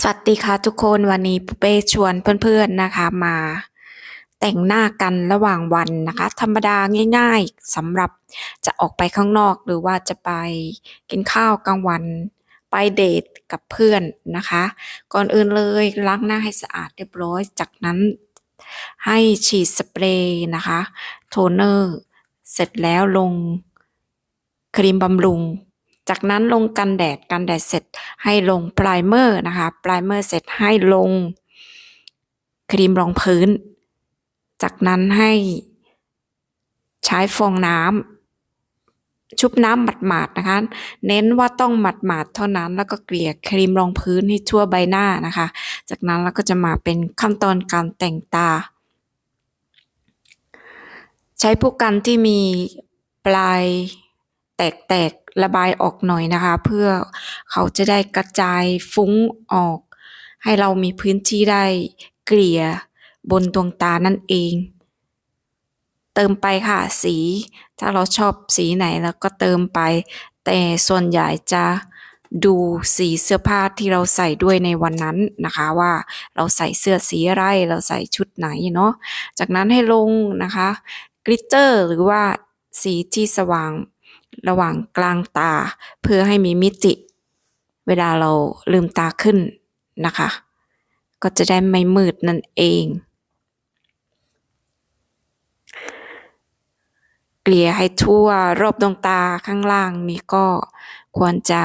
สวัสดีค่ะทุกคนวันนี้ปุเป้ชวนเพื่อนๆนะคะมา แต่งหน้ากันระหว่างวันนะคะ ธรรมดาง่ายๆสำหรับจะออกไปข้างนอกหรือว่าจะไปกินข้าวกลางวัน ไปเดทกับเพื่อนนะคะ ก่อนอื่นเลยล้างหน้าให้สะอาดเรียบร้อย จากนั้นให้ฉีดสเปรย์นะคะ โทนเนอร์ เสร็จแล้วลงครีมบำรุง จากนั้นลงกันแดดกันแดดเสร็จให้ลงไพรเมอร์นะคะไพรเมอร์เสร็จให้ลงครีมรองพื้น จากนั้นให้ใช้ฟองน้ำชุบน้ำหมาดๆนะคะ เน้นว่าต้องหมาดๆเท่านั้นแล้วก็เกลี่ยครีมรองพื้นให้ทั่วใบหน้านะคะ จากนั้นเราก็จะมาเป็นขั้นตอนการแต่งตา ใช้ผู้กันที่มีปลายแตกๆ ระบายออกหน่อยนะคะ เพื่อเขาจะได้กระจายฟุ้งออก ให้เรามีพื้นที่ได้เกลี่ยบนดวงตานั่นเอง เติมไปค่ะสี ถ้าเราชอบสีไหนเราก็เติมไป แต่ส่วนใหญ่จะดูสีเสื้อผ้าที่เราใส่ด้วยในวันนั้นนะคะว่าเราใส่เสื้อสีอะไรเราใส่ชุดไหนเนาะจากนั้นให้ลงนะคะกลิตเตอร์หรือว่าสีที่สว่าง ระหว่างกลางตา เพื่อให้มีมิติ เวลาเราลืมตาขึ้นนะคะ ก็จะได้ไม่มืดนั่นเอง เกลี่ยให้ทั่วรอบดวงตาข้างล่างนี้ก็ควรจะ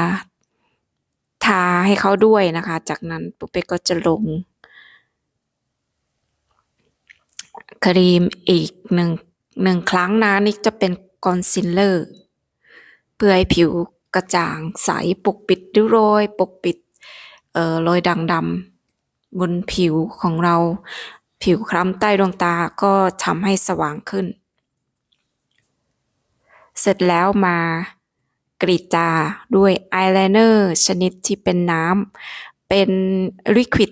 ทาให้เขาด้วยนะคะ จากนั้นปุ๊บเป้ก็จะลง ครีมอีกหนึ่งหนึ่งครั้งนะนี่จะเป็นคอนซีลเลอร์ พื่อให้ผิวกระจ่างใสปกปิดริ้วรอย ปกปิดเอ่อรอยด่างดำบนผิวของเรา ผิวคล้ำใต้ดวงตาก็ทำให้สว่างขึ้น เสร็จแล้วมากรีดตาด้วยอายไลเนอร์ชนิดที่เป็นน้ำเป็นลิควิด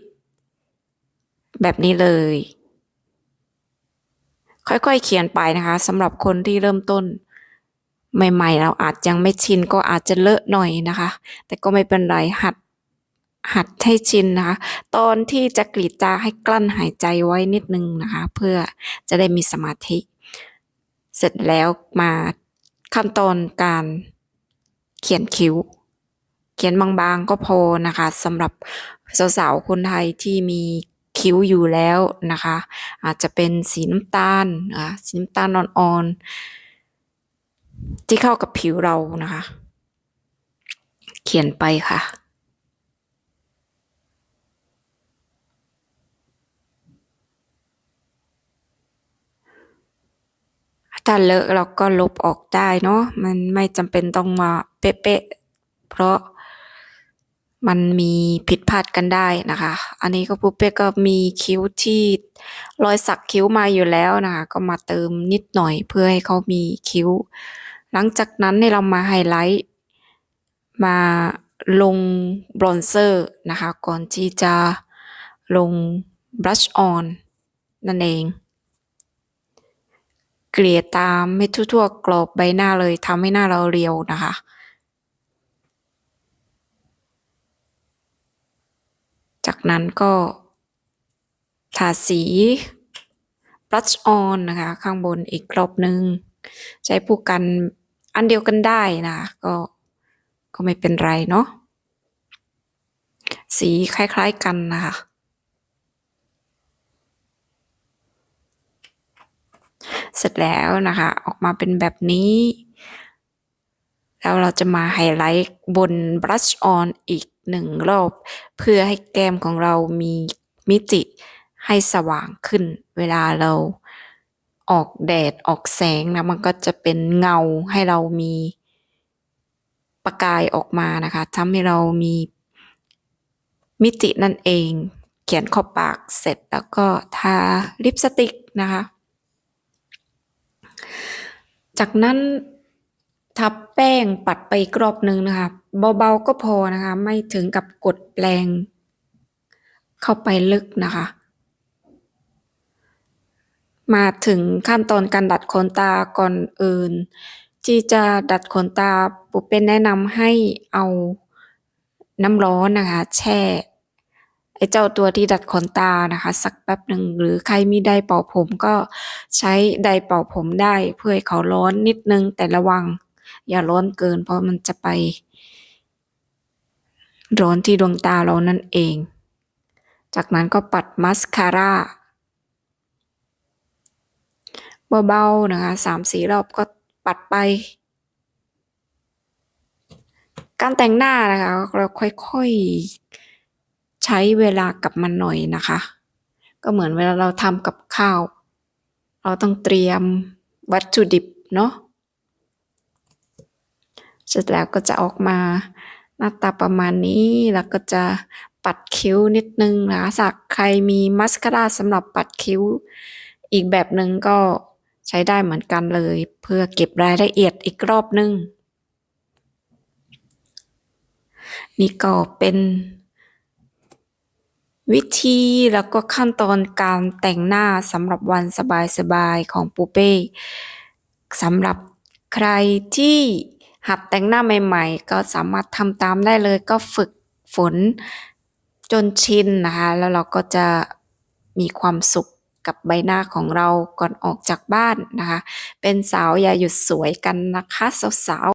แบบนี้เลย ค่อยๆเขียนไปนะคะสำหรับคนที่เริ่มต้น ใหม่ๆ เราอาจยังไม่ชินก็อาจจะเลอะหน่อยนะคะ แต่ก็ไม่เป็นไรหัดหัดให้ชินนะคะ ตอนที่จะกรีดตาให้กลั้นหายใจไว้นิดนึงนะคะ เพื่อจะได้มีสมาธิ เสร็จแล้วมาขั้นตอนการเขียนคิ้ว เขียนบางๆก็พอนะคะสำหรับสาวๆคนไทยที่มีคิ้วอยู่แล้วนะคะ อาจจะเป็นสีน้ำตาลสีน้ำตาลอ่อนๆ ที่เข้ากับผิวเรานะคะ เขียนไปค่ะถ้าเลอะเราก็ลบออกได้เนาะมันไม่จำเป็นต้องมาเป๊ะๆเพราะมันมีผิดพลาดกันได้นะคะ อันนี้ก็ปุ๊บเป้ก็มีคิ้วที่รอยสักคิ้วมาอยู่แล้วนะคะ ก็มาเติมนิดหน่อยเพื่อให้เขามีคิ้ว หลังจากนั้นให้เรามาไฮไลท์มาลงบรอนเซอร์นะคะ ก่อนที่จะลงบลัชออนนั่นเอง เกลี่ยตามให้ทั่วๆกรอบใบหน้าเลยทำให้หน้าเราเรียวนะคะจากนั้นก็ทาสี blush on นะคะ ข้างบนอีกรอบหนึ่งใช้ผู้กัน อันเดียวกันได้นะ ก็ก็ไม่เป็นไรเนาะสีคล้ายๆกันนะคะเสร็จแล้วนะคะ ออกมาเป็นแบบนี้ แล้วเราจะมาไฮไลท์บน brush on อีกหนึ่งรอบ เพื่อให้แก้มของเรามีมิติให้สว่างขึ้น เวลาเรา ออกแดดออกแสงนะมันก็จะเป็นเงาให้เรามีประกายออกมานะคะทำให้เรามีมิตินั่นเอง เขียนขอบปากเสร็จแล้วก็ทาลิปสติกนะคะ จากนั้นทับแป้งปัดไปกรอบนึงนะคะ เบาๆก็พอนะคะ ไม่ถึงกับกดแรงเข้าไปลึกนะคะ มาถึงขั้นตอนการดัดขนตาก่อนอื่น ที่จะดัดขนตาปุ๊เป็นแนะนำให้เอาน้ำร้อนนะคะ แช่ไอ้เจ้าตัวที่ดัดขนตานะคะ สักแป๊บหนึ่งหรือใครมีไดเป่าผมก็ใช้ไดเป่าผมได้เพื่อให้เขาร้อนนิดนึงแต่ระวัง อย่าร้อนเกิน เพราะมันจะไป ร้อนที่ดวงตาเรานั่นเอง จากนั้นก็ปัดมัสคาร่า เบาๆนะคะสามสีรอบก็ปัดไป การแต่งหน้านะคะเราค่อยๆใช้เวลากับมันหน่อยนะคะ ก็เหมือนเวลาเราทำกับข้าว เราต้องเตรียมวัตถุดิบเนาะเสร็จแล้วก็จะออกมาหน้าตาประมาณนี้แล้วก็จะปัดคิ้วนิดนึงนะคะหากใครมีมัสคาร่าสำหรับปัดคิ้วอีกแบบหนึ่งก็ ใช้ได้เหมือนกันเลย เพื่อเก็บรายละเอียดอีกรอบนึง นี่ก็เป็น วิธีแล้วก็ขั้นตอนการแต่งหน้าสำหรับวันสบายๆของปูเป้สำหรับใครที่หัดแต่งหน้าใหม่ๆ ก็สามารถทำตามได้เลยก็ฝึกฝนจนชินนะคะ แล้วเราก็จะมีความสุข กับใบหน้าของเราก่อนออกจากบ้านนะคะ เป็นสาวอย่าหยุดสวยกันนะคะสาว